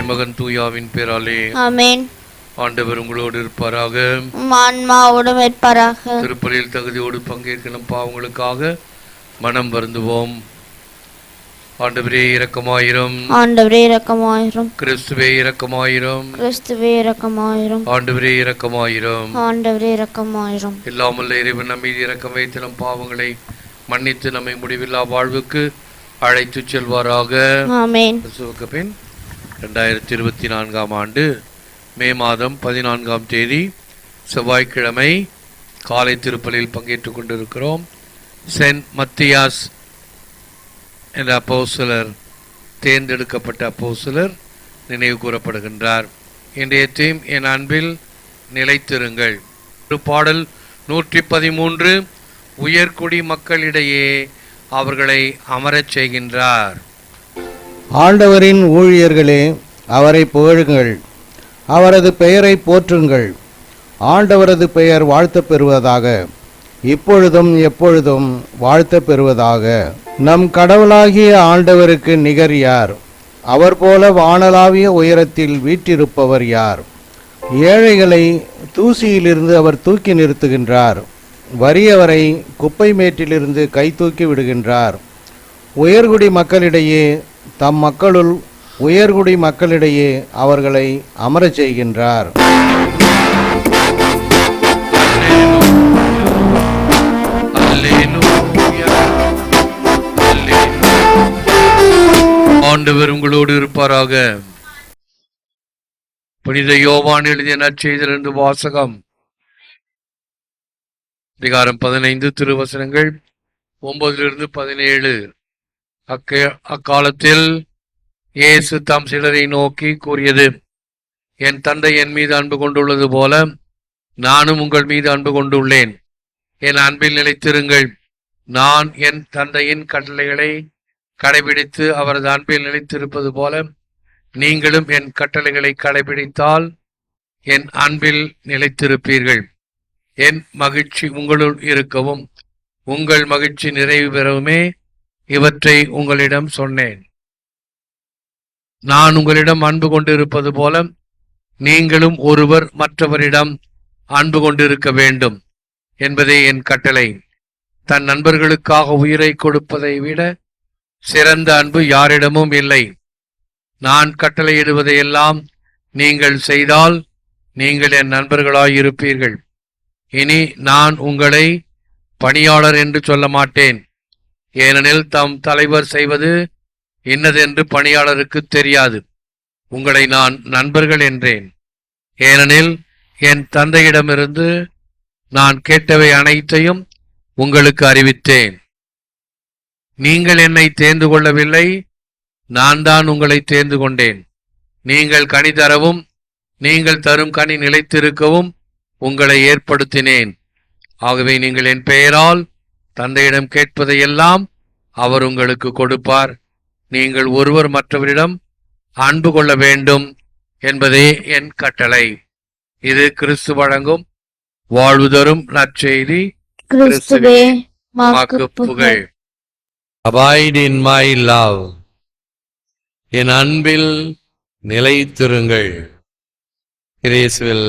மகன் தூயாவின் பேராலே. ஆமென். ஆண்டவர் உங்களோடு இருப்பாராக. ஆன்மாவோடும் இருப்பாராக திருப்பலியில் தகுதியோடு பங்கேற்கணும் பாவங்களுக்காக மனம் வருந்துவோம். ஆண்டவரே இரக்கமாயிரம். ஆண்டவரே இரக்கமாயிரும். கிறிஸ்துவே இரக்கமாயிரம். கிறிஸ்துவே இரக்கமாயிரும். ஆண்டவரே இரக்கமாயிரம். ஆண்டவரே இரக்கமாயிரும். இல்லாமல் இறைவன் நம் மீது இரக்கம் வைத்து நம் பாவங்களை மன்னித்து நம்மை முடிவில்லா வாழ்வுக்கு அழைத்துச் செல்வாராக. ஆமென். ரெண்டாயிரத்தி இருபத்தி நான்காம் ஆண்டு மே மாதம் பதினான்காம் தேதி செவ்வாய்க்கிழமை காலை திருப்பலியில் பங்கேற்று கொண்டிருக்கிறோம். சென்ட் மத்தியாஸ் என்ற அப்போஸ்தலர் தேர்ந்தெடுக்கப்பட்ட அப்போஸ்தலர் நினைவு கூறப்படுகின்றார். இன்றைய தீம் என் அன்பில் நிலைத்திருங்கள். ஒரு பாடல் நூற்றி பதிமூன்று உயர்குடி மக்களிடையே அவர்களை அமரச் செய்கின்றார். ஆண்டவரின் ஊழியர்களே அவரை புகழுங்கள். அவரது பெயரை போற்றுங்கள். ஆண்டவரது பெயர் வாழ்த்த பெறுவதாக. இப்பொழுதும் எப்பொழுதும் வாழ்த்தப் பெறுவதாக. நம் கடவுளாகிய ஆண்டவருக்கு நிகர் யார்? அவர் போல வானலாவிய உயரத்தில் வீற்றிருப்பவர் யார்? ஏழைகளை தூசியிலிருந்து அவர் தூக்கி நிறுத்துகின்றார். வறியவரை குப்பை மேட்டிலிருந்து கை தூக்கி விடுகின்றார். உயர்குடி மக்களிடையே தம் மக்களுள் உயர்குடி மக்களிடையே அவர்களை அமரச் செய்கின்றார். ஆண்டவர் உங்களோடு இருப்பாராக. புனித யோவான் எழுதிய நற்செய்திலிருந்து வாசகம். அதிகாரம் பதினைந்து திருவசனங்கள் ஒன்பதிலிருந்து பதினேழு. அக்க அக்காலத்தில் இயேசு தாம் சிலரை நோக்கி கூறியது என் தந்தை என் மீது அன்பு கொண்டுள்ளது போல நானும் உங்கள் மீது அன்பு கொண்டுள்ளேன். என் அன்பில் நிலைத்திருங்கள். நான் என் தந்தையின் கட்டளைகளை கடைபிடித்து அவரது அன்பில் நிலைத்திருப்பது போல நீங்களும் என் கட்டளைகளை கடைபிடித்தால் என் அன்பில் நிலைத்திருப்பீர்கள். என் மகிழ்ச்சி உங்களுள் இருக்கவும் உங்கள் மகிழ்ச்சி நிறைவு பெறவுமே இவற்றை உங்களிடம் சொன்னேன். நான் உங்களிடம் அன்பு கொண்டிருப்பது போல நீங்களும் ஒருவர் மற்றவரிடம் அன்பு கொண்டிருக்க வேண்டும் என்பதே என் கட்டளை. தன் நண்பர்களுக்காக உயிரை கொடுப்பதை விட சிறந்த அன்பு யாரிடமும் இல்லை. நான் கட்டளையிடுவதையெல்லாம் நீங்கள் செய்தால் நீங்கள் என் நண்பர்களாயிருப்பீர்கள். இனி நான் உங்களை பணியாளர் என்று சொல்ல மாட்டேன். ஏனெனில் தம் தலைவர் செய்வது இன்னதென்று பணியாளருக்கு தெரியாது. உங்களை நான் நண்பர்கள் என்றேன். ஏனெனில் என் தந்தையிடமிருந்து நான் கேட்டவை அனைத்தையும் உங்களுக்கு அறிவித்தேன். நீங்கள் என்னை தேர்ந்து கொள்ளவில்லை நான் தான் உங்களை தேர்ந்து கொண்டேன். நீங்கள் கனி தரவும் நீங்கள் தரும் கனி நிலைத்திருக்கவும் உங்களை ஏற்படுத்தினேன். ஆகவே நீங்கள் என் பெயரால் தந்தையிடம் கேட்பதையெல்லாம் அவர் உங்களுக்கு கொடுப்பார். நீங்கள் ஒருவர் மற்றவரிடம் அன்பு கொள்ள வேண்டும் என்பதே என் கட்டளை. இது கிறிஸ்து வழங்கும் வாழ்வு தரும் நற்செய்தி. கிறிஸ்துவே புகழ் அபாய்ட் இன் மை லவ் என் அன்பில் நிலைத்திருங்கள். இயேசுவில்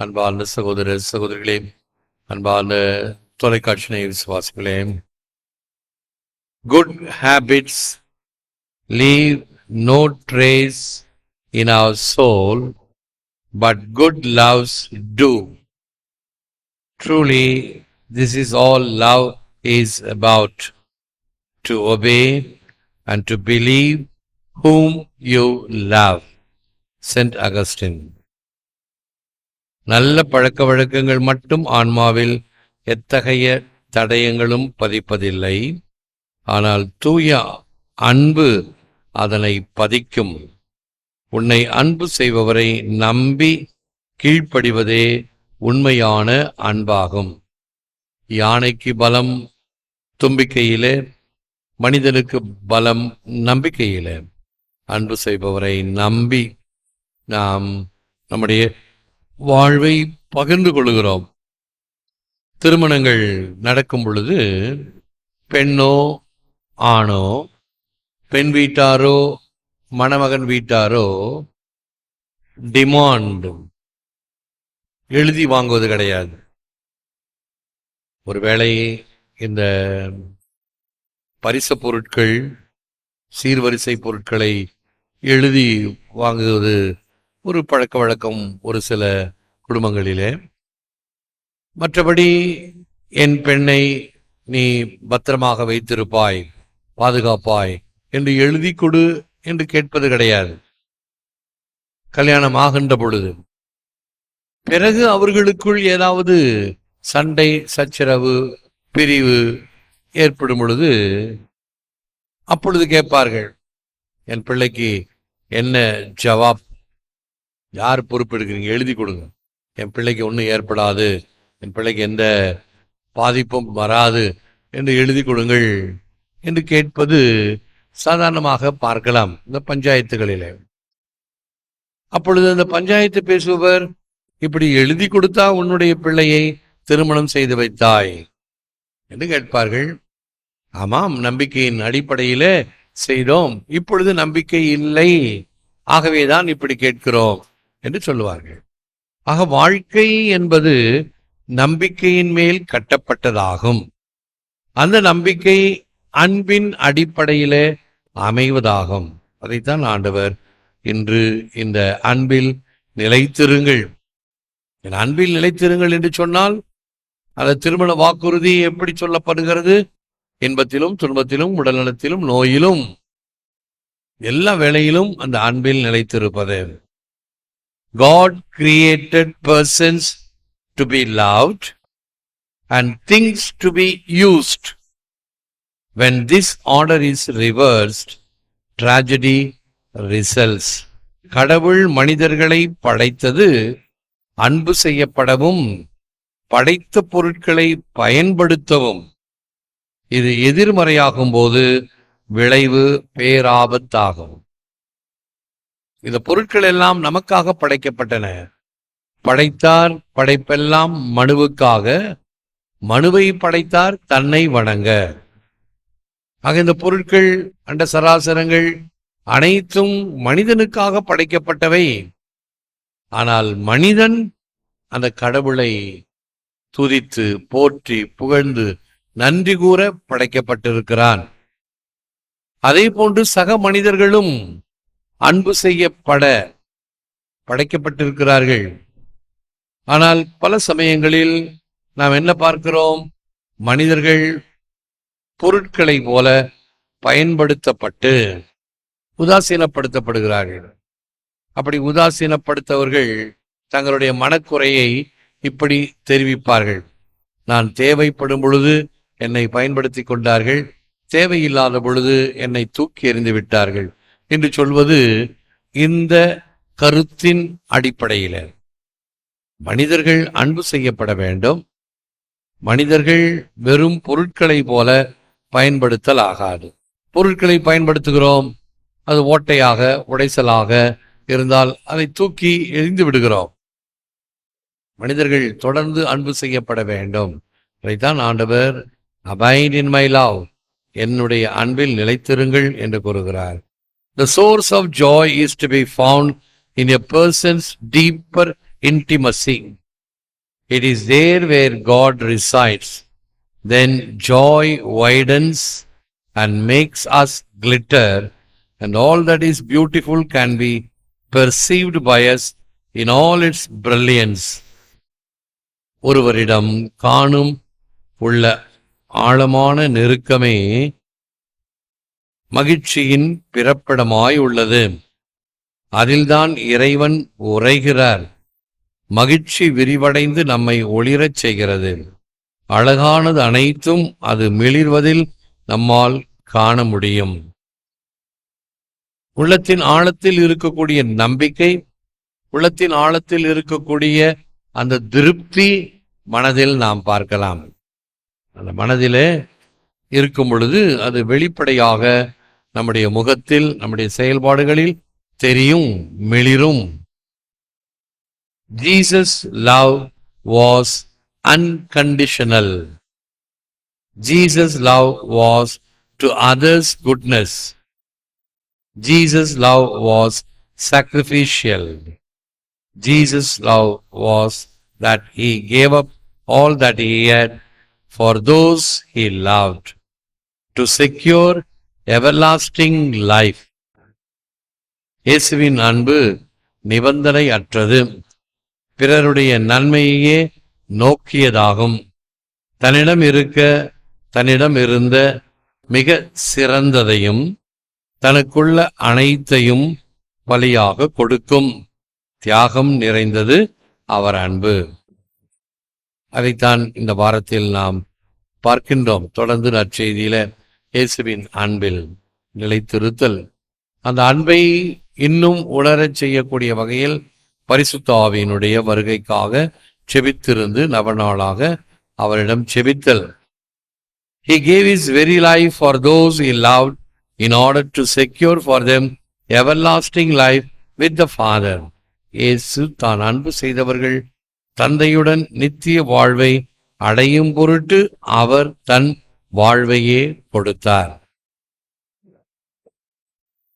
அன்பார்ந்த சகோதர சகோதரிகளே அன்பார்ந்த தொலைக்காட்சி விசுவாசிகளே good habits leave no trace in our soul but good loves do Truly, this is all love is about to obey and to believe whom you love. Saint Augustine. நல்ல பழக்க வழக்கங்கள் மட்டும் ஆன்மாவில் எத்தகைய தடயங்களும் பதிப்பதில்லை. ஆனால் தூய அன்பு அதனை பதிக்கும். உன்னை அன்பு செய்பவரை நம்பி கீழ்ப்படிவதே உண்மையான அன்பாகும். யானைக்கு பலம் தும்பிக்கையிலே மனிதனுக்கு பலம் நம்பிக்கையிலே. அன்பு செய்பவரை நம்பி நாம் நம்முடைய வாழ்வை பகிர்ந்து கொள்கிறோம். திருமணங்கள் நடக்கும் பொழுது பெண்ணோ ஆணோ பெண் வீட்டாரோ மணமகன் வீட்டாரோ டிமாண்ட் எழுதி வாங்குவது கிடையாது. ஒருவேளை இந்த பரிச பொருட்கள் சீர்வரிசை பொருட்களை எழுதி வாங்குவது ஒரு பழக்க வழக்கம் ஒரு சில குடும்பங்களிலே. மற்றபடி என் பெண்ணை நீ பத்திரமாக வைத்திருப்பாய் பாதுகாப்பாய் என்று எழுதி கொடு என்று கேட்பது கிடையாது. கல்யாணம் ஆகின்ற பொழுது பிறகு அவர்களுக்குள் ஏதாவது சண்டை சச்சரவு பிரிவு ஏற்படும் பொழுது அப்பொழுது கேட்பார்கள் என் பிள்ளைக்கு என்ன ஜவாப்? யார் பொறுப்பு எடுக்கிறீங்க எழுதி கொடுங்க. என் பிள்ளைக்கு ஒன்றும் ஏற்படாது. என் பிள்ளைக்கு எந்த பாதிப்பும் வராது என்று எழுதி கொடுங்கள் என்று கேட்பது சாதாரணமாக பார்க்கலாம் இந்த பஞ்சாயத்துகளிலே. அப்பொழுது அந்த பஞ்சாயத்து பேசுபவர் இப்படி எழுதி கொடுத்தா உன்னுடைய பிள்ளையை திருமணம் செய்து வைத்தாய் என்று கேட்பார்கள். ஆமாம் நம்பிக்கையின் அடிப்படையிலே செய்தோம். இப்பொழுது நம்பிக்கை இல்லை. ஆகவேதான் இப்படி கேட்கிறோம் என்று சொல்லுவார்கள். ஆக வாழ்க்கை என்பது நம்பிக்கையின் மேல் கட்டப்பட்டதாகும். அந்த நம்பிக்கை அன்பின் அடிப்படையிலே அமைவதாகும். அதைத்தான் ஆண்டவர் இன்று இந்த அன்பில் நிலைத்திருங்கள். என் அன்பில் நிலைத்திருங்கள் என்று சொன்னால் அந்த திருமண வாக்குறுதி எப்படி சொல்லப்படுகிறது? இன்பத்திலும் துன்பத்திலும் உடல்நலத்திலும் நோயிலும் எல்லா வேளையிலும் அந்த அன்பில் நிலைத்திருப்பது. God created persons to be loved and things to be used. When this order is reversed, tragedy results. கடவுள் மனிதர்களை படைத்தது அன்பு செய்யப்படவும் படைத்த பொருட்களை பயன்படுத்தவும் இது எதிர்மறையாகும் போது விளைவு பேராபத்தாகும் இந்த பொருட்கள் எல்லாம் நமக்காக படைக்கப்பட்டன படைத்தார் படைப்பெல்லாம் மனுவுக்காக மனுவை படைத்தார் தன்னை வணங்க. ஆக இந்த பொருட்கள் அண்ட சராசரங்கள் அனைத்தும் மனிதனுக்காக படைக்கப்பட்டவை. ஆனால் மனிதன் அந்த கடவுளை துதித்து போற்றி புகழ்ந்து நன்றி கூற படைக்கப்பட்டிருக்கிறான். அதே போன்று சக மனிதர்களும் அன்பு செய்யப்பட படைக்கப்பட்டிருக்கிறார்கள். ஆனால் பல சமயங்களில் நாம் என்ன பார்க்கிறோம்? மனிதர்கள் பொருட்களை போல பயன்படுத்தப்பட்டு உதாசீனப்படுத்தப்படுகிறார்கள். அப்படி உதாசீனப்படுத்தவர்கள் தங்களுடைய மனக்குறையை இப்படி தெரிவிப்பார்கள். நான் தேவைப்படும் பொழுது என்னை பயன்படுத்தி கொண்டார்கள் தேவையில்லாத பொழுது என்னை தூக்கி எறிந்து விட்டார்கள் என்று சொல்வது இந்த கருத்தின் அடிப்படையில். மனிதர்கள் அன்பு செய்யப்பட வேண்டும். மனிதர்கள் வெறும் பொருட்களை போல பயன்படுத்தல் ஆகாது பொருட்களை பயன்படுத்துகிறோம் அது ஓட்டையாக உடைசலாக இருந்தால் அதை தூக்கி எரிந்து விடுகிறோம். மனிதர்கள் தொடர்ந்து அன்பு செய்யப்பட வேண்டும். அதைத்தான் ஆண்டவர் அபைன் இன் மை லவ் என்னுடைய அன்பில் நிலைத்திருங்கள் என்று கூறுகிறார். The source of joy is to be found in a person's deeper intimacy. It is there where God resides. Then joy widens and makes us glitter, and all that is beautiful can be perceived by us in all its brilliance. ஒருவரிடம் காணும் உள்ள ஆழமான நெருக்கமே மகிழ்ச்சியின் பிறப்பிடமாய் உள்ளது அதில்தான் இறைவன் உரைகிறார் மகிழ்ச்சி விரிவடைந்து நம்மை ஒளிரச் செய்கிறது. அழகானது அனைத்தும் அது மிளிர்வதில் நம்மால் காண முடியும். உள்ளத்தின் ஆழத்தில் இருக்கக்கூடிய நம்பிக்கை உள்ளத்தின் ஆழத்தில் இருக்கக்கூடிய அந்த திருப்தி மனதில் நாம் பார்க்கலாம். அந்த மனதிலே இருக்கும் பொழுது அது வெளிப்படையாக நம்முடைய முகத்தில் நம்முடைய செயல்பாடுகளில் தெரியும் மிளிரும். Jesus love was unconditional Jesus love was to others goodness Jesus' love was sacrificial. Jesus' love was that he gave up all that he had for those he loved to secure everlasting life. இயேசுவின் அன்பு நிபந்தனை அற்றது பிறருடைய நன்மையையே நோக்கியதாகும். தன்னிடம் இருக்க தன்னிடம் இருந்த மிக சிறந்ததையும் தனக்குள்ள அனைத்தையும் பலியாக கொடுக்கும். தியாகம் நிறைந்தது அவர் அன்பு. அதைத்தான் இந்த வாரத்தில் நாம் பார்க்கின்றோம். தொடர்ந்து நற்செய்தியில இயேசுவின் அன்பில் நிலைத்திருத்தல். அந்த அன்பை இன்னும் உணரச் செய்யக்கூடிய வகையில் பரிசுத்தாவியினுடைய வருகைக்காக செபித்திருந்து நவநாளாக அவரிடம் செபித்தல் he gave his very life for those he love in order to secure for them everlasting life with the father இயேசு தான் அன்பு செய்தவர்கள் தந்தையுடன் நித்திய வாழ்வை அடையும் பொருட்டு அவர் தன் வாழ்வையே கொடுத்தார்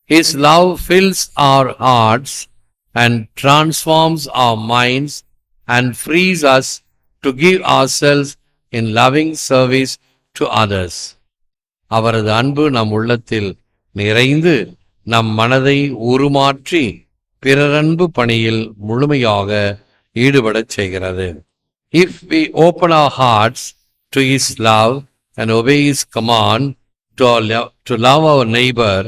His love fills our hearts and transforms our minds and frees us to give ourselves in loving service to others. அவரது அன்பு நம் உள்ளத்தில் நிறைந்து நம் மனதை உருமாற்றி பிறரன்பு பணியில் முழுமையாக ஈடுபடச் செய்கிறது if we open our hearts to his love and obey his command to to love our neighbour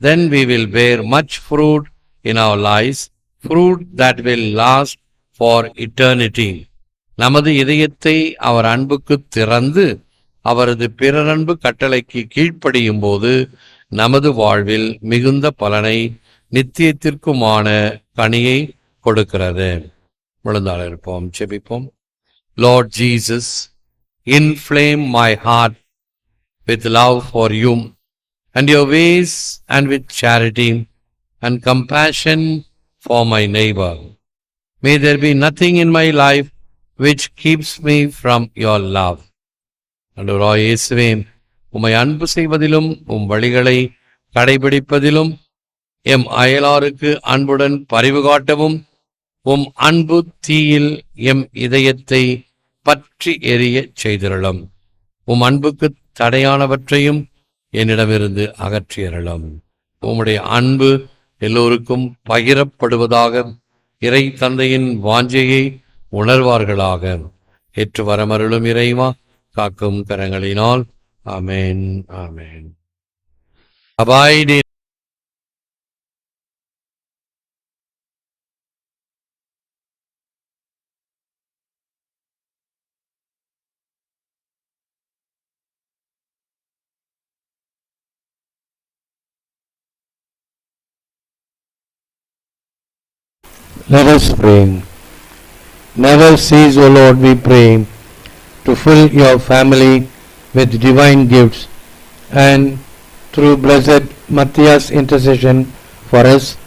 then we will bear much fruit in our life fruit that will last for eternity நமது இதயத்தை அவர் அன்புக்கு திறந்து அவரது பிறரன்பு கட்டளைக்கு கீழ்ப்படியும் போது நமது வாழ்வில் மிகுந்த பலனை நித்தியத்திற்குமான கனியை கொடுக்கிறது விழுந்தால் இருப்போம் செபிப்போம் Lord Jesus inflame my heart with love for you and your ways and with charity and compassion for my neighbor. May there be nothing in my life which keeps me from your love. அன்றுராய் இயேசுவே உம்மை அன்பு செய்வதிலும் உம் வழிகளை கடைபிடிப்பதிலும் M அயலாருக்கு அன்புடன் பரிவு காட்டவும் உம் அன்பு தீயில் எம் இதயத்தை பற்றி எரிய செய்திரளும் உம் அன்புக்கு தடையானவற்றையும் என்னிடமிருந்து அகற்றியறலும் உம்முடைய அன்பு எல்லோருக்கும் பகிரப்படுவதாக இறை தந்தையின் வாஞ்சையை உணர்வார்களாக. ஏற்று வரமருளும் இறைவா காக்கும் கரங்களினால். ஆமென் ஆமென். Abide Let us pray. Never cease, O Lord, we pray, to fill your family with divine gifts and through blessed Matthias' intercession for us,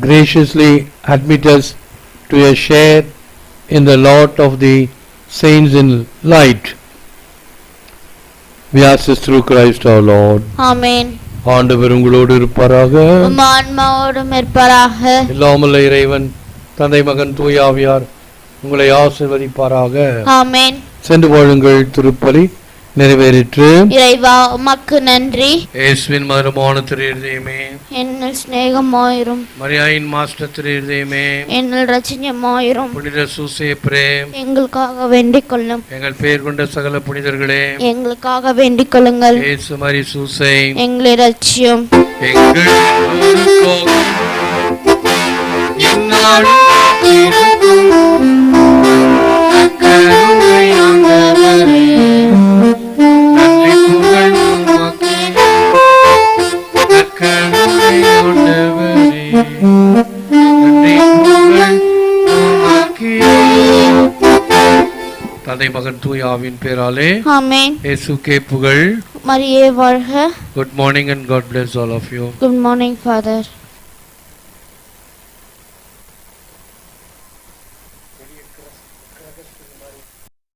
graciously admit us to a share in the lot of the saints in light. We ask this through Christ our Lord. ஆமென் ஆண்டவர் உங்களோடு இருப்பாராக உம் ஆன்மாவோடும் இருப்பாராக இல்லாமல்ல இறைவன் தந்தை மகன் தூயாவியார் உங்களை ஆசிர்வதிப்பாராக. ஆமென். சென்று வாழுங்கள் திருப்பலி நிறைவேறிற்று. இறைவா உமக்கு நன்றி. இயேசுவின் மதுரமான திரு இருதயமே என்னில் சிநேகமாயிரும். மரியாயின் மாஸ்டர் திரு இருதயமே என்னில் ரச்சனையமாயிரும் புனித சூசே பிரேம். எங்களுக்காக வேண்டிக் கொள்ளும். எங்கள் பெயர் கொண்ட சகல புனிதர்களே. எங்களுக்காக வேண்டிக் கொள்ளுங்கள். இயேசு மரி சூசை. எங்களை ரட்சியும். எங்கள் தந்தை மகன் தூயாவின் பேராலே ஆமென். இயேசுக்கே புகழ். மரியே வாழ்க. Good morning and God bless all of you. Good morning father